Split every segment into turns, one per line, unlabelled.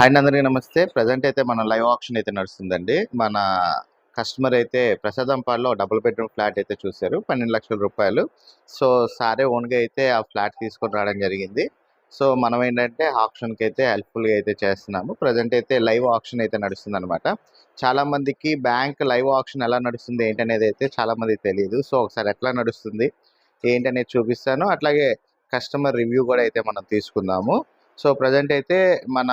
And అందరికీ నమస్తే. Present అయితే మన లైవ్ ఆప్షన్ అయితే నడుస్తుందండి. మన కస్టమర్ అయితే ప్రసాదంపాడులో డబుల్ బెడ్రూమ్ ఫ్లాట్ అయితే చూశారు. పన్నెండు లక్షల రూపాయలు. సో సారే ఓన్గా అయితే ఆ ఫ్లాట్ తీసుకొని రావడం జరిగింది. సో మనం ఏంటంటే ఆప్షన్కి అయితే హెల్ప్ఫుల్గా అయితే చేస్తున్నాము. ప్రజెంట్ అయితే లైవ్ ఆప్షన్ అయితే నడుస్తుంది అనమాట చాలా మందికి బ్యాంక్ లైవ్ ఆప్షన్ ఎలా నడుస్తుంది ఏంటనేది అయితే చాలామంది తెలియదు సో ఒకసారి ఎట్లా నడుస్తుంది ఏంటనేది చూపిస్తాను. అట్లాగే కస్టమర్ రివ్యూ కూడా అయితే మనం తీసుకుందాము. సో ప్రజెంట్ అయితే మన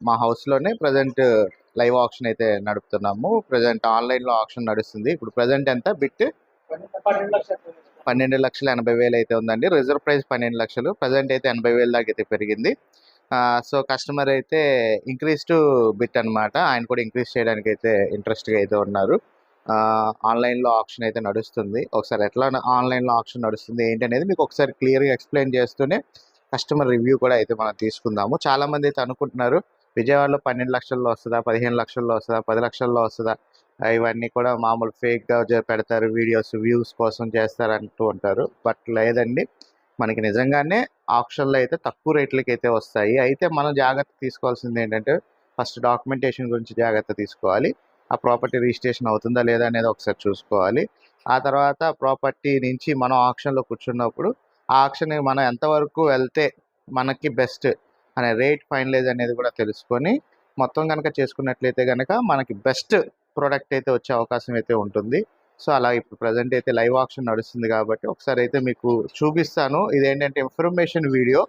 మా హౌస్లోనే ప్రజెంట్ లైవ్ ఆప్షన్ అయితే నడుపుతున్నాము. ప్రజెంట్ ఆన్లైన్లో ఆప్షన్ నడుస్తుంది. ఇప్పుడు ప్రజెంట్ ఎంత? బిట్?
పన్నెండు
పన్నెండు లక్షల ఎనభై వేలు అయితే ఉందండి. రిజర్వ్ ప్రైస్ పన్నెండు లక్షలు. ప్రజెంట్ అయితే ఎనభై వేలు దాకా అయితే పెరిగింది. సో కస్టమర్ అయితే ఇంక్రీజ్ టు బిట్ అనమాట ఆయన కూడా ఇంక్రీజ్ చేయడానికి అయితే ఇంట్రెస్ట్గా అయితే ఉన్నారు. ఆన్లైన్లో ఆప్షన్ అయితే నడుస్తుంది. ఒకసారి ఎట్లా ఆన్లైన్లో ఆప్షన్ నడుస్తుంది ఏంటి అనేది మీకు ఒకసారి క్లియర్గా ఎక్స్ప్లెయిన్ చేస్తూనే కస్టమర్ రివ్యూ కూడా అయితే మనం తీసుకుందాము. చాలామంది అయితే అనుకుంటున్నారు విజయవాడలో పన్నెండు లక్షల్లో వస్తుందా పదిహేను లక్షల్లో వస్తుందా పది లక్షల్లో వస్తుందా? ఇవన్నీ కూడా మామూలు ఫేక్గా పెడతారు వీడియోస్ వ్యూస్ కోసం చేస్తారు అంటూ ఉంటారు. బట్ లేదండి మనకి నిజంగానే ఆప్షన్లో అయితే తక్కువ రేట్లకి అయితే వస్తాయి. అయితే మనం జాగ్రత్త తీసుకోవాల్సింది ఏంటంటే ఫస్ట్ డాక్యుమెంటేషన్ గురించి జాగ్రత్త తీసుకోవాలి. ఆ ప్రాపర్టీ రిజిస్ట్రేషన్ అవుతుందా లేదా అనేది ఒకసారి చూసుకోవాలి. ఆ తర్వాత ప్రాపర్టీ నుంచి మనం ఆప్షన్లో కూర్చున్నప్పుడు ఆ ఆప్షన్ మనం ఎంతవరకు వెళ్తే మనకి బెస్ట్ అనే రేట్ ఫైనలైజ్ అనేది కూడా తెలుసుకొని మొత్తం కనుక చేసుకున్నట్లయితే కనుక మనకి బెస్ట్ ప్రోడక్ట్ అయితే వచ్చే అవకాశం అయితే ఉంటుంది. సో అలా ఇప్పుడు ప్రజెంట్ అయితే లైవ్ ఆప్షన్ నడుస్తుంది కాబట్టి ఒకసారి అయితే మీకు చూపిస్తాను. ఇదేంటంటే ఇన్ఫర్మేషన్ వీడియో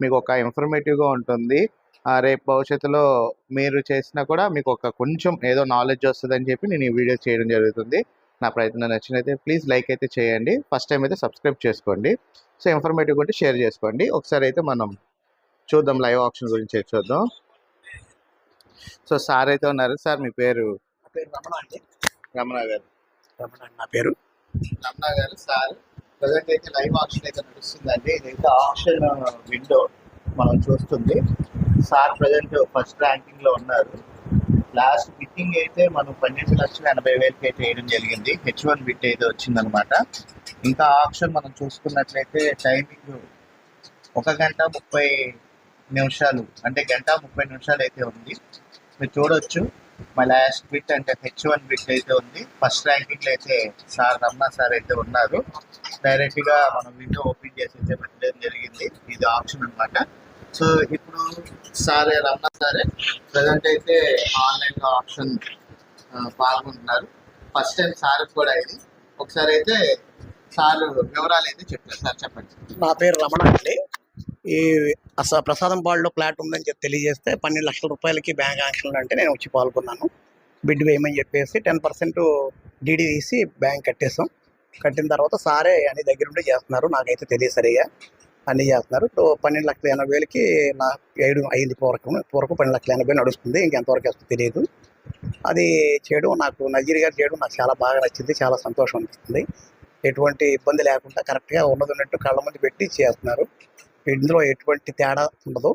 మీకు ఒక ఇన్ఫర్మేటివ్గా ఉంటుంది. ఆ, రేపు భవిష్యత్తులో మీరు చేసినా కూడా మీకు ఒక కొంచెం ఏదో నాలెడ్జ్ వస్తుందని చెప్పి నేను ఈ వీడియో చేయడం జరుగుతుంది. నా ప్రయత్నం నచ్చినైతే ప్లీజ్ లైక్ అయితే చేయండి. ఫస్ట్ టైం అయితే సబ్స్క్రైబ్ చేసుకోండి. సో ఇన్ఫర్మేటివ్ ఉంటే షేర్ చేసుకోండి. ఒకసారి అయితే మనం చూద్దాం లైవ్ ఆప్షన్ గురించి చూద్దాం. సో సార్ అయితే ఉన్నారు. సార్ మీ పేరు?
రమణ అండి.
రమణ గారు.
రమణ అండి నా పేరు.
రమణ గారు సార్ ప్రజెంట్ అయితే లైవ్ ఆప్షన్ అయితే నడుస్తుందండి. ఇదైతే ఆప్షన్ విండో మనం చూస్తుంది. సార్ ప్రజెంట్ ఫస్ట్ ర్యాంకింగ్లో ఉన్నారు. లాస్ట్ బిట్టింగ్ అయితే మనం పన్నెండు లక్షల ఎనభై వేలకి అయితే వేయడం జరిగింది. హెచ్ వన్ బిట్ అయితే వచ్చిందనమాట ఇంకా ఆప్షన్ మనం చూసుకున్నట్లయితే టైమింగ్ ఒక గంట ముప్పై నిమిషాలు అంటే గంట ముప్పై నిమిషాలు అయితే ఉంది. మీరు చూడొచ్చు మా లాస్ట్ బిట్ అంటే హెచ్ వన్ బిట్ అయితే ఉంది. ఫస్ట్ ర్యాంకింగ్లో అయితే సార్ రమణ సార్ అయితే ఉన్నారు. డైరెక్ట్గా మనం విండో ఓపెన్ చేసి అయితే పెట్టడం జరిగింది. ఇది ఆప్షన్ అన్నమాట. సో ఇప్పుడు సార్ రమణ సారే ప్రజెంట్ అయితే ఆన్లైన్ ఆప్షన్ పాల్గొంటున్నారు. ఫస్ట్ టైం సార్ కూడా అయింది ఒకసారి అయితే సార్ వివరాలు అయితే చెప్తారు. సార్ చెప్పండి.
నా పేరు రమణ అండి. ఈ అసలు ప్రసాదం పాడులో ప్లాట్ ఉందని చెప్పి తెలియజేస్తే పన్నెండు లక్షల రూపాయలకి బ్యాంక్ ఆంక్షన్లు అంటే నేను వచ్చి పాల్గొన్నాను. బిడ్ వేయమని చెప్పేసి టెన్ పర్సెంట్ డీడీ తీసి బ్యాంక్ కట్టేసాం కట్టిన తర్వాత సారే అని దగ్గరుండి చేస్తున్నారు. నాకైతే తెలియదు సరిగా. అన్ని చేస్తున్నారు. సో పన్నెండు లక్షల ఎనభై వేలకి నా ఏడు అయింది పూర్వకం పూర్వకం పన్నెండు లక్షల ఎనభై నడుస్తుంది. ఇంకెంతవరకు వస్తుందో తెలియదు. అది చేయడం నాకు నజీర్ గారు చేయడం నాకు చాలా బాగా నచ్చింది చాలా సంతోషం అనిపిస్తుంది. ఎటువంటి ఇబ్బంది లేకుండా కరెక్ట్గా ఉన్నది ఉన్నట్టు కళ్ళ ముందు పెట్టి చేస్తున్నారు. ఇందులో ఎటువంటి తేడా ఉండదు.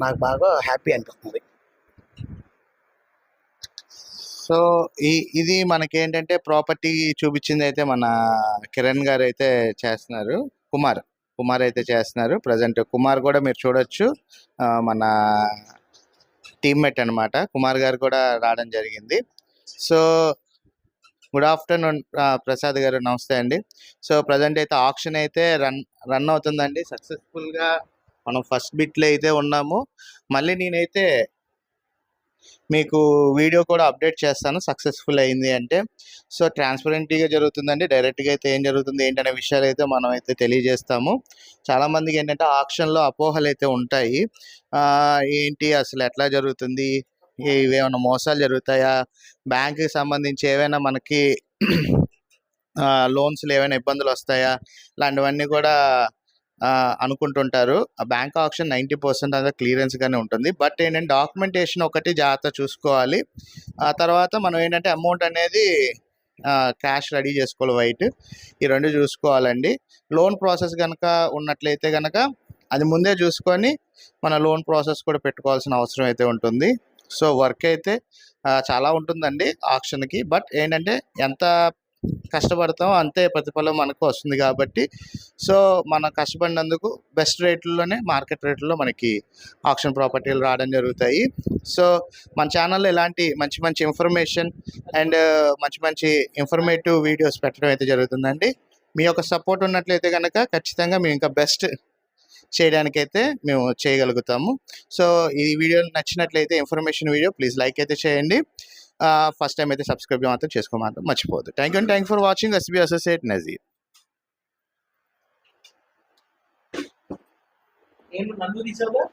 నాకు బాగా హ్యాపీ అనిపిస్తుంది.
సో ఈ ఇది మనకేంటంటే ప్రాపర్టీ చూపించింది అయితే మన కిరణ్ గారు అయితే చేస్తున్నారు. కుమార్. కుమార్ అయితే చేస్తున్నారు. ప్రజెంట్ కుమార్ కూడా మీరు చూడొచ్చు. మన టీమ్మేట్ అన్నమాట. కుమార్ గారు కూడా రావడం జరిగింది. సో గుడ్ ఆఫ్టర్నూన్ ప్రసాద్ గారు నమస్తే అండి. సో ప్రజెంట్ అయితే ఆప్షన్ అయితే రన్ రన్ అవుతుందండి. సక్సెస్ఫుల్గా మనం ఫస్ట్ బిట్లో అయితే ఉన్నాము. మళ్ళీ నేనైతే మీకు వీడియో కూడా అప్డేట్ చేస్తాను సక్సెస్ఫుల్ అయింది అంటే. సో ట్రాన్స్పరెంట్గా జరుగుతుందండి. డైరెక్ట్గా అయితే ఏం జరుగుతుంది ఏంటనే విషయాలు అయితే మనం అయితే తెలియజేస్తాము. చాలామందికి ఏంటంటే ఆప్షన్లో అపోహలు అయితే ఉంటాయి. ఏంటి అసలు ఎట్లా జరుగుతుంది? ఇవేమైనా మోసాలు జరుగుతాయా? బ్యాంక్కి సంబంధించి ఏవైనా మనకి లోన్స్లు ఏమైనా ఇబ్బందులు వస్తాయా? ఇలాంటివన్నీ కూడా అనుకుంటుంటారు. ఆ బ్యాంక్ ఆప్షన్ నైంటీ పర్సెంట్ అంతా క్లియరెన్స్గానే ఉంటుంది. బట్ ఏంటంటే డాక్యుమెంటేషన్ ఒకటి జాగ్రత్త చూసుకోవాలి. ఆ తర్వాత మనం ఏంటంటే అమౌంట్ అనేది క్యాష్ రెడీ చేసుకోవాలి వైట్. ఈ రెండు చూసుకోవాలండి. లోన్ ప్రాసెస్ కనుక ఉన్నట్లయితే కనుక అది ముందే చూసుకొని మన లోన్ ప్రాసెస్ కూడా పెట్టుకోవాల్సిన అవసరం అయితే ఉంటుంది. సో వర్క్ అయితే చాలా ఉంటుందండి ఆప్షన్కి. బట్ ఏంటంటే ఎంత కష్టపడతాం. అంతే ప్రతిఫలం మనకు వస్తుంది కాబట్టి. సో మనం కష్టపడినందుకు బెస్ట్ రేట్లలోనే మార్కెట్ రేట్లో మనకి ఆప్షన్ ప్రాపర్టీలు రావడం జరుగుతాయి. సో మన ఛానల్లో ఇలాంటి మంచి మంచి ఇన్ఫర్మేషన్ అండ్ మంచి మంచి ఇన్ఫర్మేటివ్ వీడియోస్ పెట్టడం అయితే జరుగుతుందండి. మీ యొక్క సపోర్ట్ ఉన్నట్లయితే కనుక ఖచ్చితంగా మేము ఇంకా బెస్ట్ చేయడానికైతే మేము చేయగలుగుతాము. సో ఈ వీడియో నచ్చినట్లయితే ఇన్ఫర్మేషన్ వీడియో ప్లీజ్ లైక్ అయితే చేయండి. ఫస్ట్ టైం అయితే సబ్స్క్రైబ్ మాత్రం చేసుకోమాత్రం మర్చిపోవద్దు. Thank you thank for watching SB associate Nazir
నేను నన్ను తీసావుగా?